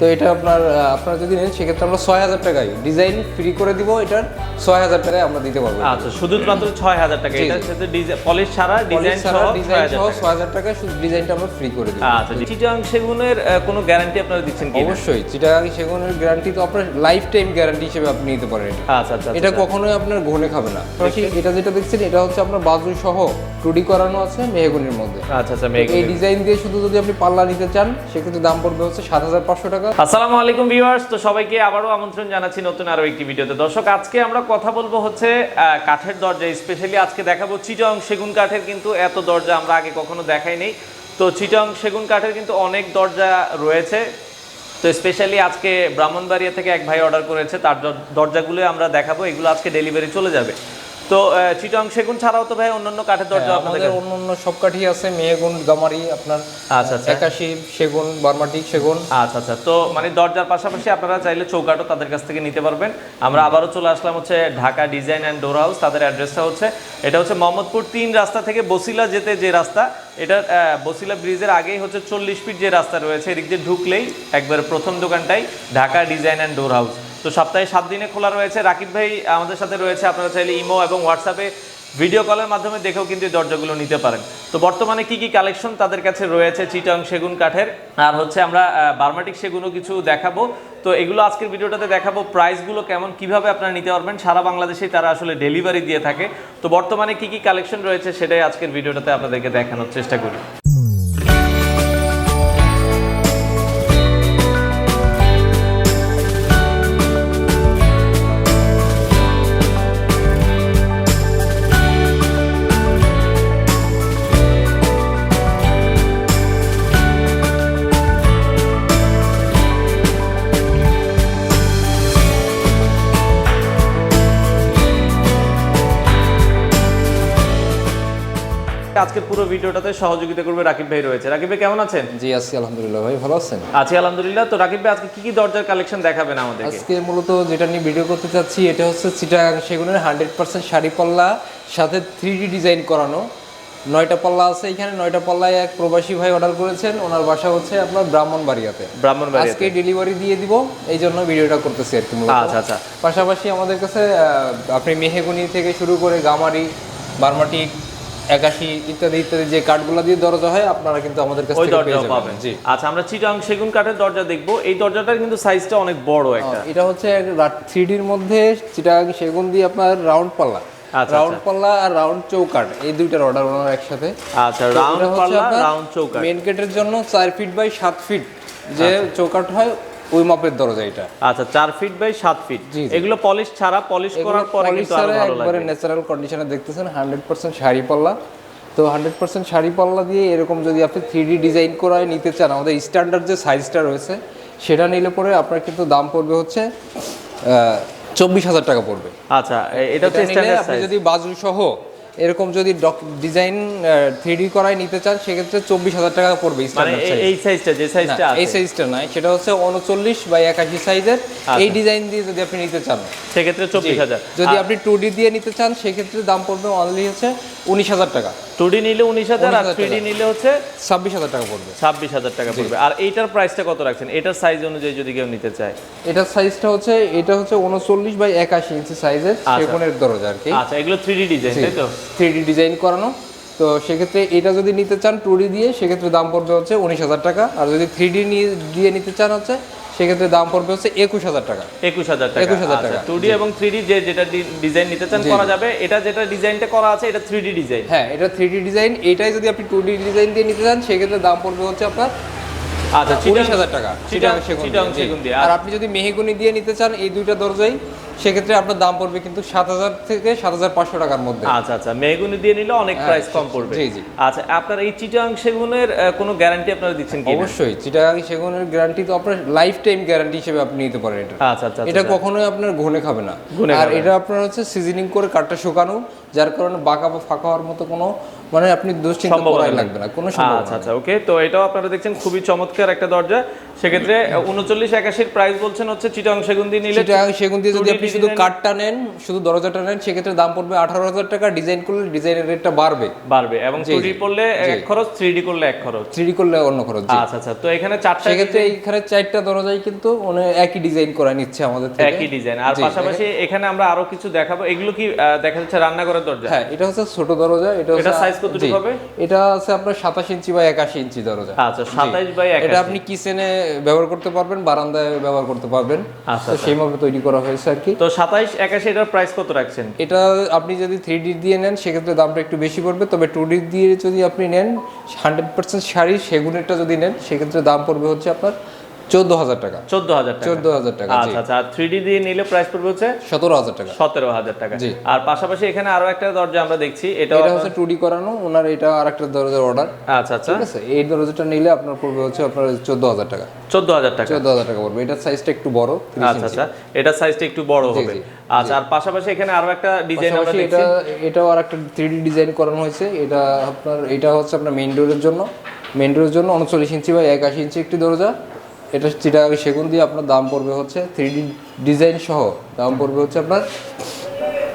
তো এটা আপনার আপনারা যদি নেন সেক্ষেত্রে আমরা ছয় হাজার টাকায় ডিজাইন ফ্রি করে দিব এটার ছয় হাজার টাকায় আমরা দিতে পারব আচ্ছা শুধুমাত্র ছয় হাজার টাকা এটার জি। পলিশ ছাড়া ডিজাইন ছয় ডিজাইন সহ ছয় হাজার টাকায়। শুধু ডিজাইনটা আমরা ফ্রি করে দিব। আচ্ছা চিটাং সেগুনের কোনো গ্যারান্টি আপনারা দিচ্ছেন কি অবশ্যই চিটাগাং সেগুনের গ্যারান্টি তো আপনার লাইফ টাইম গ্যারান্টি হিসেবে আপনি নিতে পারেন এটা। আচ্ছা আচ্ছা এটা আচ্ছা। কখনোই আপনার ঘনে খাবে না। এটা যেটা দেখছেন এটা হচ্ছে আপনার বাজু সহ টুডি করানো আছে মেহগুনির মধ্যে। আচ্ছা আচ্ছা এই ডিজাইন দিয়ে শুধু যদি আপনি পাল্লা নিতে চান সেক্ষেত্রে দাম পড়বে হচ্ছে সাত হাজার পাঁচশো টাকা। আসসালামু আলাইকুম ভিউয়ার্স, তো সবাইকে আবারও আমন্ত্রণ জানাচ্ছি নতুন আরও একটি ভিডিওতে। দর্শক, আজকে আমরা কথা বলব হচ্ছে কাঠের দরজা স্পেশালি আজকে দেখাবো চিটং সেগুন কাঠের, কিন্তু এত দরজা আমরা আগে কখনো দেখাই নেই। তো চিটং সেগুন কাঠের কিন্তু অনেক দরজা রয়েছে। তো স্পেশালি আজকে ব্রাহ্মণবাড়িয়া থেকে এক ভাই অর্ডার করেছে, তার দর- দরজাগুলো আমরা দেখাবো। এগুলো আজকে ডেলিভারি চলে যাবে। তো চিটং সেগুন ছাড়াও তো ভাই অন্যান্য কাঠের দরজা হ্যাঁ, আপনাদের? অন্য অন্য সব কাঠই আছে মেয়েগুন গামারি আপনার আচ্ছা আচ্ছা। একাশি সেগুন বার্মাটিক সেগুন। আচ্ছা আচ্ছা। তো মানে দরজার পাশাপাশি আপনারা চাইলে চৌকাটও তাদের কাছ থেকে নিতে পারবেন। আমরা আবারও চলে আসলাম হচ্ছে Dhaka design and door house তাদের অ্যাড্রেসটা হচ্ছে এটা হচ্ছে মোহাম্মদপুর তিন রাস্তা থেকে বসিলা যেতে যে রাস্তা এটা বসিলা ব্রিজের আগেই হচ্ছে চল্লিশ ফিট যে রাস্তা রয়েছে এদিক দিয়ে ঢুকলেই একবার প্রথম দোকানটাই Dhaka design and door house. তো সপ্তাহে সাত দিনে খোলা রয়েছে। রাকিব ভাই, আমাদের সাথে রয়েছে। আপনারা চাইলে ইমো এবং হোয়াটসঅ্যাপে ভিডিও কলের মাধ্যমে দেখেও কিন্তু দরজাগুলো নিতে পারেন। তো বর্তমানে কি কি কালেকশন তাদের কাছে রয়েছে? চিটং সেগুন কাঠের। আর হচ্ছে আমরা বার্মাটিক সেগুনও কিছু দেখাবো। তো এগুলো আজকের ভিডিওটাতে দেখাবো। প্রাইসগুলো কেমন, কীভাবে আপনারা নিতে পারবেন? সারা বাংলাদেশেই তারা আসলে ডেলিভারি দিয়ে থাকে। তো বর্তমানে কি কি কালেকশন রয়েছে সেটাই আজকের ভিডিওটাতে আপনাদেরকে দেখানোর চেষ্টা করি। আজকের পুরো ভিডিওটাতে সহযোগিতা করবে রাকিব ভাই রয়েছে। রাকিব ভাই কেমন আছেন? জি আছি আলহামদুলিল্লাহ। ভাই ভালো আছেন? আছি আলহামদুলিল্লাহ। তো রাকিব ভাই আজকে কি কি দরজার কালেকশন দেখাবেন আমাদেরকে? আজকে মূলত যেটা নিয়ে ভিডিও করতে চাচ্ছি এটা হচ্ছে চিটাগাং সেগুনের হান্ড্রেড পার্সেন্ট শাড়ি পাল্লা সাথে থ্রি ডিজাইন করানো। নয়টা পাল্লা আছে এখানে নয়টা পাল্লায় এক প্রবাসী ভাই অর্ডার করেছেন। ওনার বাসা হচ্ছে আপনার ব্রাহ্মণবাড়িয়াতে। ব্রাহ্মণবাড়িয়া আজকে ডেলিভারি দিয়ে দিব এই জন্য ভিডিওটা করতেছি আর কি আচ্ছা আচ্ছা। পাশাপাশি আমাদের কাছে আপনি মেহেগুনি থেকে শুরু করে গামারি বার্মাটিক একাশি ইত্যাদি ইত্যাদি যে কাঠগুলো দিয়ে দরজা হয় আপনারা কিন্তু আমাদের কাছ ওই যাবেন। পাবেন। জি। আচ্ছা আমরা চিটাং সেগুন কাঠের দরজা দেখব। এই দরজাটার কিন্তু সাইজটা অনেক বড় একটা। এটা হচ্ছে থ্রি ডির মধ্যে চিটাগাং সেগুন দিয়ে আপনার রাউন্ড পাল্লা। আচ্ছা, রাউন্ড পাল্লা আর রাউন্ড চৌকাট এই দুইটার অর্ডার ওনার একসাথে। আচ্ছা রাউন্ড পাল্লা রাউন্ড চৌকাঠ। মেন গেটের জন্য চার ফিট বাই সাত ফিট যে চৌকাট হয় ওই মাপের দরজা এটা। আচ্ছা চার ফিট বাই সাত ফিট। এগুলো পলিশ ছাড়া পলিশ করার পরে কিন্তু আরও ভালো একবারে ন্যাচারাল কন্ডিশনে দেখতেছেন হান্ড্রেড পার্সেন্ট শাড়ি পাল্লা। তো হান্ড্রেড পার্সেন্ট শাড়ি পাল্লা দিয়ে এরকম যদি আপনি থ্রি ডিজাইন করায় নিতে চান আমাদের স্ট্যান্ডার্ড যে সাইজটা রয়েছে সেটা নিলে পরে আপনার কিন্তু দাম পড়বে হচ্ছে চব্বিশ হাজার টাকা পড়বে। আচ্ছা এটা আপনি যদি বাজু সহ এরকম যদি ডিজাইন থ্রিডি করায় নিতে চান সেক্ষেত্রে চব্বিশ হাজার টাকা পড়বে মানে এই সাইজটা যে সাইজটা এই আছে। সাইজটা নয় সেটা হচ্ছে উনচল্লিশ বা একাশি সাইজের এই ডিজাইন দিয়ে যদি আপনি নিতে চান। সেক্ষেত্রে চব্বিশ হাজার। যদি আপনি টু ডি দিয়ে নিতে চান সেক্ষেত্রে দাম পড়বে অনলি হচ্ছে উনিশ হাজার টাকা। টু ডি নিলে উনিশ হাজার আর 19,000 থ্রি ডি টাকা। নিলে হচ্ছে ছাব্বিশ হাজার টাকা পড়বে। ছাব্বিশ হাজার টাকা পড়বে। আর এইটার প্রাইসটা কত রাখছেন? এটার সাইজ অনুযায়ী যদি কেউ নিতে চায়। এটার সাইজটা হচ্ছে এটা হচ্ছে উনচল্লিশ বাই একাশি ইঞ্চি সাইজের সেগুনের দরজা আর কি। আচ্ছা এগুলো থ্রিডি ডিজাইন তাই তো? থ্রিডি ডিজাইন করানো। তো সেক্ষেত্রে এটা যদি নিতে চান টু ডি দিয়ে সেক্ষেত্রে দাম পড়বে হচ্ছে উনিশ হাজার টাকা। আর যদি থ্রি ডি দিয়ে নিতে চান হচ্ছে সেক্ষেত্রে দাম পড়বে হচ্ছে একুশ হাজার টাকা। একুশ হাজার টাকা। 21,000 টাকা। টু ডি এবং থ্রি ডি যে যেটা ডিজাইন নিতে চান করা যাবে এটা যেটা ডিজাইনটা করা আছে এটা থ্রি ডি ডিজাইন হ্যাঁ এটা থ্রি ডি ডিজাইন এটাই যদি আপনি টু ডি ডিজাইন দিয়ে নিতে চান সেক্ষেত্রে দাম পড়বে হচ্ছে আপনার আচ্ছা উনিশ হাজার টাকা। দিয়ে। আর আপনি যদি মেহেগুনি দিয়ে নিতে চান এই দুইটা দরজাই সেক্ষেত্রে আপনার দাম পড়বে কিন্তু সাত হাজার থেকে সাত হাজার পাঁচশো টাকার মধ্যে। আচ্ছা আচ্ছা মেহগুনি দিয়ে নিলে অনেক হ্যাঁ, প্রাইস কম পড়বে। জি, জি। আচ্ছা আপনার এই চিটাং সেগুনের কোনো গ্যারান্টি আপনারা দিচ্ছেন কি অবশ্যই চিটাগাং সেগুনের গ্যারান্টি তো আপনার লাইফ টাইম গ্যারান্টি হিসেবে আপনি নিতে পারেন এটা। আচ্ছা আচ্ছা এটা কখনোই আপনার ঘনে খাবে না। আর এটা আপনার হচ্ছে সিজনিং করে কাঠটা শুকানো যার কারণে বাঁকা বা ফাঁকা হওয়ার মতো কোনো মানে আপনি দুশ্চিন্তা করাই লাগবে না কোনো আচ্ছা আচ্ছা ওকে তো এটাও আপনারা দেখছেন খুবই চমৎকার একটা দরজা। সেক্ষেত্রে উনচল্লিশ একাশির প্রাইস বলছেন হচ্ছে চিটাং সেগুন দিয়ে নিলে সেটা সেগুন দিয়ে যদি আপনি শুধু কাঠটা নেন শুধু দরজাটা নেন সেক্ষেত্রে দাম পড়বে আঠারো হাজার টাকা। ডিজাইন করলে ডিজাইনের রেটটা বাড়বে। বাড়বে এবং জি। করলে এক খরচ থ্রি করলে এক খরচ। থ্রি করলে অন্য খরচ আচ্ছা আচ্ছা। তো এখানে চারটা সেক্ষেত্রে এইখানে চারটা দরজাই কিন্তু মানে একই ডিজাইন করা নিচ্ছে আমাদের থেকে। একই ডিজাইন আর পাশাপাশি এখানে আমরা আরও কিছু দেখাবো। এগুলো কি দেখা যাচ্ছে রান্নাঘরের দরজা? হ্যাঁ এটা হচ্ছে ছোট দরজা এটা এটা হচ্ছে size কতটুকু হবে? এটা আছে আপনার সাতাশ ইঞ্চি বা একাশি ইঞ্চি দরজা। আচ্ছা সাতাইশ বাই এক এটা আপনি কিচেনে ব্যবহার করতে পারবেন বারান্দায় ব্যবহার করতে পারবেন। আচ্ছা, তো সেইভাবে তৈরি করা হয়েছে আর কি। তো সাতাইশ একাশি এটার প্রাইস কত রাখছেন? এটা আপনি যদি থ্রি ডি দিয়ে নেন সেক্ষেত্রে দামটা একটু বেশি পড়বে। তবে টু ডি দিয়ে যদি আপনি নেন হান্ড্রেড পার্সেন্ট শাড়ি সেগুনেরটা যদি নেন সেক্ষেত্রে দাম পড়বে হচ্ছে আপনার চোদ্দ হাজার টাকা। চোদ্দ হাজার চোদ্দ হাজার টাকা আচ্ছা আচ্ছা। আর থ্রি দিয়ে নিলে প্রাইস পড়বে হচ্ছে সতেরো হাজার টাকা। সতেরো হাজার টাকা। আর পাশাপাশি এখানে আরও একটা দরজা আমরা দেখছি এটাও এটা হচ্ছে টু ডি করানো ওনার এটা আর একটা দরজার অর্ডার আচ্ছা আচ্ছা। ঠিক আছে? এই দরজাটা নিলে আপনার পড়বে হচ্ছে আপনার চোদ্দ হাজার টাকা। চোদ্দ হাজার টাকা। চোদ্দ হাজার টাকা পড়বে। এটার সাইজটা একটু বড় আচ্ছা আচ্ছা। এটার সাইজটা একটু বড় হবে। আচ্ছা আর পাশাপাশি এখানে আরও একটা ডিজাইন আমরা দেখছি। এটা এটাও আর একটা থ্রি ডি ডিজাইন করানো হয়েছে। এটা আপনার এটা হচ্ছে আপনার মেইন ডোরের জন্য। মেইন ডোরের জন্য উনচল্লিশ ইঞ্চি বা একাশি ইঞ্চি একটি দরজা। এটা চিটাগাং সেগুন দিয়ে আপনার দাম পড়বে হচ্ছে থ্রি ডি ডিজাইন সহ দাম পড়বে হচ্ছে আপনার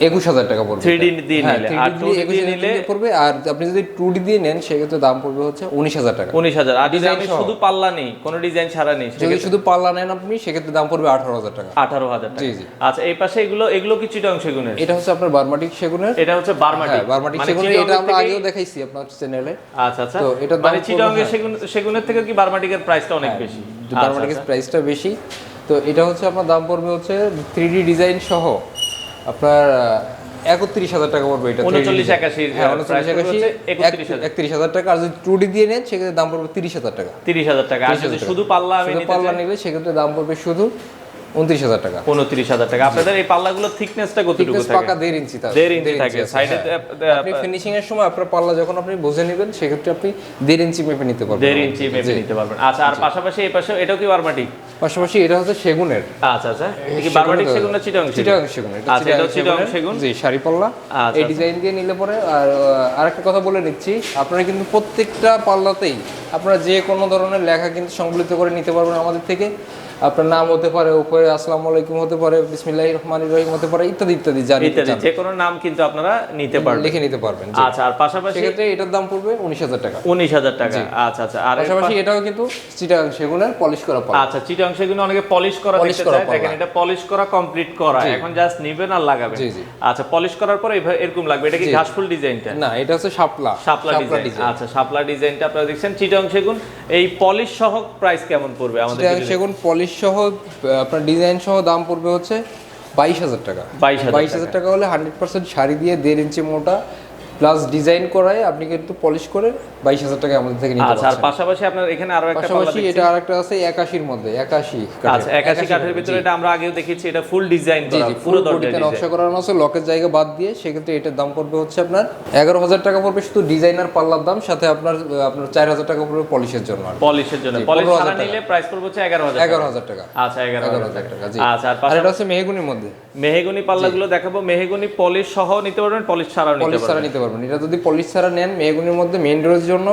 একুশ হাজার টাকা পড়বে। 3D দিয়ে হ্যাঁ, নিলে। 3D আর 2D একুশ দিয়ে নিলে- পড়বে আর আপনি যদি টু ডি দিয়ে নেন সেক্ষেত্রে দাম পড়বে হচ্ছে উনিশ হাজার টাকা। উনিশ হাজার। আর সহ। শুধু পাল্লা নেই কোনো ডিজাইন ছাড়া নেই যদি শুধু পাল্লা নেন আপনি সেক্ষেত্রে দাম পড়বে আঠারো হাজার টাকা। আঠারো হাজার জি, জি। আচ্ছা এই পাশে এগুলো এগুলো কি চিটং সেগুনের? এটা হচ্ছে আপনার বার্মাটিক সেগুনের। এটা হচ্ছে বারমাটি হ্যাঁ বার্মাটিক মানে সেগুনের এটা আমরা আগেও দেখাইছি আপনার চ্যানেলে আচ্ছা আচ্ছা। তো দাম মানে চিটং হ্যাঁ। সেগুন সেগুনের থেকে কি বারমাটিকের প্রাইসটা অনেক বেশি? আচ্ছা, বার্মাটিকের প্রাইসটা বেশি। তো এটা হচ্ছে আপনার দাম পড়বে হচ্ছে থ্রি ডিজাইন সহ আপনার একত্রিশ হাজার টাকা পড়বে এটা 39 3D design। 81 হ্যাঁ উনচল্লিশ একাশি 31,000 একত্রিশ হাজার। টাকা। আর যদি টু ডি দিয়ে নেন সেক্ষেত্রে দাম পড়বে তিরিশ হাজার টাকা। তিরিশ হাজার টাকা। আর যদি শুধু পাল্লা আমি শুধু নিতে পাল্লা নিলে সেক্ষেত্রে দাম পড়বে শুধু উনত্রিশ হাজার টাকা। উনত্রিশ হাজার টাকা। আপনাদের এই পাল্লাগুলোর থিকনেসটা কতটুকু থাকে? পাকা দেড় ইঞ্চি থাকে দেড় ইঞ্চি থাকে। সাইডে। আপনি ফিনিশিং এর সময় আপনার পাল্লা যখন আপনি বুঝে নেবেন সেক্ষেত্রে আপনি দেড় ইঞ্চি মেপে নিতে পারবেন। দেড় ইঞ্চি মেপে নিতে পারবেন। আচ্ছা আর পাশাপাশি এই পাশে এটাও কি বারমাটি পাশাপাশি এটা হচ্ছে সেগুনের। আচ্ছা আচ্ছা। এটা কি সেগুন না চিটং চিটাগাং সেগুন। আচ্ছা এটাও চিটং। সেগুন। জি শাড়ি পাল্লা। আচ্ছা, এই ডিজাইন দিয়ে নিলে পরে আর আরেকটা কথা বলে নিচ্ছি। আপনারা কিন্তু প্রত্যেকটা পাল্লাতেই আপনারা যে কোনো ধরনের লেখা কিন্তু সংবলিত করে নিতে পারবেন আমাদের থেকে। আপনার নাম হতে পারে উপরে আসসালামু আলাইকুম হতে পারে বিসমিল্লাহির রহমানির রহিম হতে পারে ইত্যাদি ইত্যাদি জানি ইত্যাদি যে কোনো নাম কিন্তু আপনারা নিতে পারবেন। লিখে নিতে পারবেন আচ্ছা আর পাশাপাশি সেক্ষেত্রে এটার দাম পড়বে উনিশ হাজার টাকা। উনিশ হাজার টাকা। আচ্ছা আচ্ছা আর পাশাপাশি এটাও কিন্তু চিটাগাং সেগুনের পলিশ করা পাল্লা আচ্ছা চিটং সেগুন অনেকে পলিশ করা দেখতে চায় দেখেন এটা পলিশ করা কমপ্লিট করা এখন জাস্ট নিবেন আর লাগাবেন। জি, জি। আচ্ছা পলিশ করার পরে এরকম লাগবে এটা কি ঘাসফুল ডিজাইনটা? না এটা হচ্ছে শাপলা শাপলা ডিজাইন। আচ্ছা শাপলা ডিজাইনটা আপনারা দেখছেন চিটং সেগুন এই পলিশ সহ প্রাইস কেমন পড়বে আমাদের সেগুন পলিশ সহ আপনার ডিজাইন সহ দাম পড়বে হচ্ছে বাইশ হাজার টাকা। 22,000 বাইশ হাজার টাকা। হলে হান্ড্রেড পার্সেন্ট শাড়ি দিয়ে দেড় ইঞ্চি মোটা প্লাস ডিজাইন করায় আপনি কিন্তু পলিশ করে বাইশ হাজার টাকা আমাদের থেকে নিতে আচ্ছা আর পারছেন। পাশাপাশি আপনার এখানে আরও একটা পাশাপাশি। এটা আরেকটা আছে একাশির মধ্যে একাশি আচ্ছা একাশি কাঠের ভিতরে এটা আমরা আগেও দেখেছি এটা ফুল ডিজাইন করা পুরো পুরো দরজা বডিতে ডিজাইন নকশা করানো আছে লকের জায়গা বাদ দিয়ে সেক্ষেত্রে এটার দাম পড়বে হচ্ছে আপনার এগারো হাজার টাকা পড়বে শুধু ডিজাইনার পাল্লার দাম সাথে আপনার আপনার চার হাজার টাকা পড়বে পলিশের জন্য পলিশের জন্য। পলিশ 15,000 ছাড়া নিলে প্রাইস পড়বে হচ্ছে এগারো হাজার এগারো হাজার টাকা। আচ্ছা এগারো এগারো হাজার হাজার টাকা জি। আচ্ছা আর আর পাশাপাশি এটা হচ্ছে মেহগুনির মধ্যে। মেহেগুনি পাল্লাগুলো দেখাবো মেহেগুনি পলিশ সহ নিতে পারবেন পলিশ ছাড়াও নিতে পলিশ পারবেন। পারবেন এটা যদি পলিশ ছাড়া নেন মেহগুনির মধ্যে মেইন ডোরের জন্য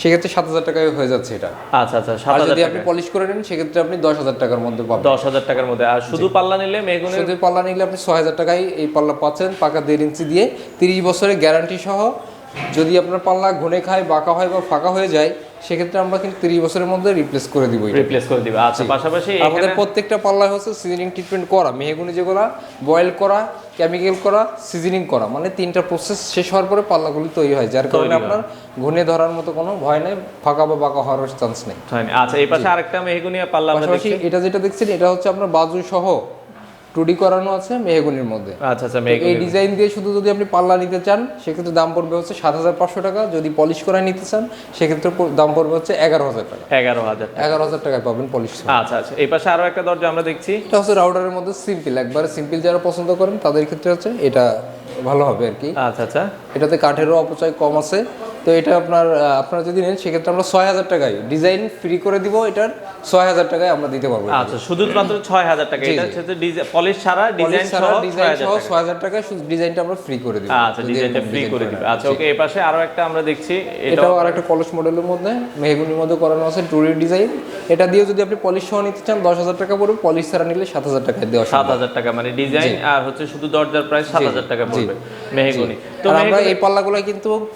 সেক্ষেত্রে সাত হাজার টাকায় হয়ে যাচ্ছে এটা। আচ্ছা আচ্ছা সাত আর যদি আপনি পলিশ করে নেন সেক্ষেত্রে আপনি দশ হাজার টাকার মধ্যে পাবেন। দশ হাজার টাকার মধ্যে। আর শুধু পাল্লা নিলে মেয়েগুনির শুধু পাল্লা নিলে আপনি ছয় হাজার টাকায় এই পাল্লা পাচ্ছেন পাকা দেড় ইঞ্চি দিয়ে। তিরিশ বছরের গ্যারান্টি সহ যদি আপনার পাল্লা ঘুনে খায় বাঁকা হয় বা ফাঁকা হয়ে যায় সেক্ষেত্রে আমরা কিন্তু তিরিশ বছরের মধ্যে রিপ্লেস করে দিব রিপ্লেস করে দিবে। আচ্ছা পাশাপাশি আমাদের প্রত্যেকটা পাল্লা হচ্ছে সিজনিং ট্রিটমেন্ট করা মেহেগুনি যেগুলো বয়েল করা কেমিক্যাল করা সিজনিং করা মানে তিনটা প্রসেস শেষ হওয়ার পরে পাল্লাগুলি তৈরি হয় যার কারণে আপনার ঘুনে ধরার মতো কোনো ভয় নেই ফাঁকা বা বাঁকা হওয়ার চান্স নেই। আচ্ছা এই পাশে আরেকটা মেহগুনি পাল্লা পাশাপাশি দেখছি। এটা যেটা দেখছেন এটা হচ্ছে আপনার বাজু সহ টুডি করানো আছে মেহগুনির মধ্যে। আচ্ছা আচ্ছা এই ডিজাইন দিয়ে শুধু যদি আপনি পাল্লা নিতে চান সেক্ষেত্রে দাম পড়বে হচ্ছে সাত হাজার পাঁচশো টাকা। যদি পলিশ করা নিতে চান সেক্ষেত্রে দাম পড়বে হচ্ছে এগারো হাজার টাকা। এগারো হাজার এগারো হাজার টাকায় পাবেন পলিশ আচ্ছা আচ্ছা এই পাশে আরও একটা দরজা আমরা দেখছি। এটা হচ্ছে রাউডারের মধ্যে সিম্পল। একবারে সিম্পল যারা পছন্দ করেন তাদের ক্ষেত্রে হচ্ছে এটা ভালো হবে আর কি। আচ্ছা আচ্ছা। এটাতে কাঠেরও অপচয় কম আছে। তো এটা আপনার আপনারা যদি নেন সেক্ষেত্রে আমরা ছয় হাজার টাকায় ডিজাইন ফ্রি করে দিব এটার ছয় হাজার টাকায় আমরা দিতে পারব আচ্ছা শুধুমাত্র ছয় হাজার টাকা এটা হচ্ছে পলিশ ছাড়া ডিজাইন সহ ছয় ডিজাইন হাজার সহ টাকা ছয় হাজার টাকায় শুধু ডিজাইনটা আমরা ফ্রি করে দিব আচ্ছা ডিজাইনটা ফ্রি করে। দিবে। আচ্ছা ওকে এই পাশে আরও একটা আমরা দেখছি। এটাও আর একটা কলস মডেলের মধ্যে মেহগুনির মধ্যে করানো আছে টুরির ডিজাইন এটা দিয়ে যদি আপনি পলিশ সহ নিতে চান দশ হাজার টাকা পড়বে পলিশ ছাড়া নিলে সাত হাজার টাকায় দেওয়া সাত হাজার টাকা মানে ডিজাইন আর হচ্ছে শুধু দরজার প্রাইস সাত হাজার টাকা পড়বে মেহগুনি। আমরা এই পাল্লাগুলো কিন্তু আহ,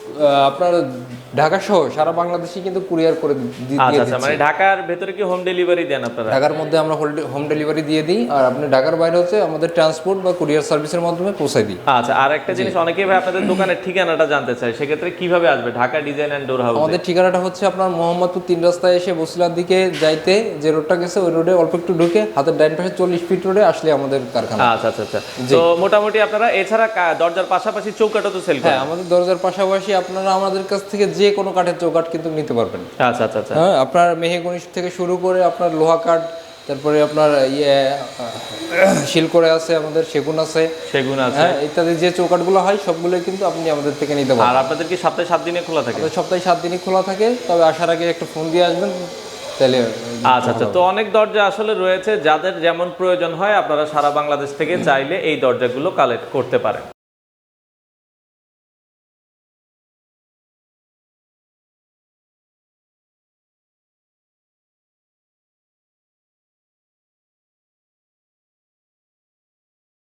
আপনার ঢাকা সহ সারা বাংলাদেশে কিন্তু কুরিয়ার করে আচ্ছা আচ্ছা মানে ঢাকার ভেতরে কি হোম ডেলিভারি দেন আপনারা? ঢাকার মধ্যে আমরা হোম ডেলিভারি দিয়ে দিই আর আপনি ঢাকার বাইরে হচ্ছে আমাদের ট্রান্সপোর্ট বা কুরিয়ার সার্ভিসের মাধ্যমে পৌঁছাই দিই। আচ্ছা আর একটা জিনিস অনেকেই ভাই আপনাদের দোকানের ঠিকানাটা জানতে চায় সেক্ষেত্রে কীভাবে আসবে? Dhaka design and door house আমাদের ঠিকানাটা হচ্ছে আপনার মোহাম্মদপুর তিন রাস্তায় এসে বসিলার দিকে যাইতে যে রোডটা গেছে ওই রোডে অল্প একটু ঢুকে হাতের ডাইন পাশে চল্লিশ ফিট রোডে আসলে আমাদের কারখানা। আচ্ছা আচ্ছা আচ্ছা। তো মোটামুটি আপনারা এছাড়া দরজার পাশাপাশি চৌকাটা তো সেল হ্যাঁ করেন আমাদের দরজার পাশাপাশি আপনারা আমাদের কাছ থেকে যে কোনো কাঠের চৌকাঠ কিন্তু নিতে পারবেন। আচ্ছা আচ্ছা আচ্ছা। হ্যাঁ আপনার মেহেগনিশ থেকে শুরু করে আপনার লোহা কাঠ তারপরে আপনার ইয়ে শিল করে আছে আমাদের সেগুন আছে। সেগুন আছে। হ্যাঁ ইত্যাদি যে চৌকাঠগুলো হয় সবগুলো কিন্তু আপনি আমাদের থেকে নিতে পারবেন। আর আপনাদের কি সপ্তাহে সাত দিনে খোলা থাকে? সপ্তাহে সাত দিনই খোলা থাকে তবে আসার আগে একটা ফোন দিয়ে আসবেন তাহলে আচ্ছা আচ্ছা। তো অনেক দরজা আসলে রয়েছে যাদের যেমন প্রয়োজন হয় আপনারা সারা বাংলাদেশ থেকে চাইলে এই দরজাগুলো কালেক্ট করতে পারেন।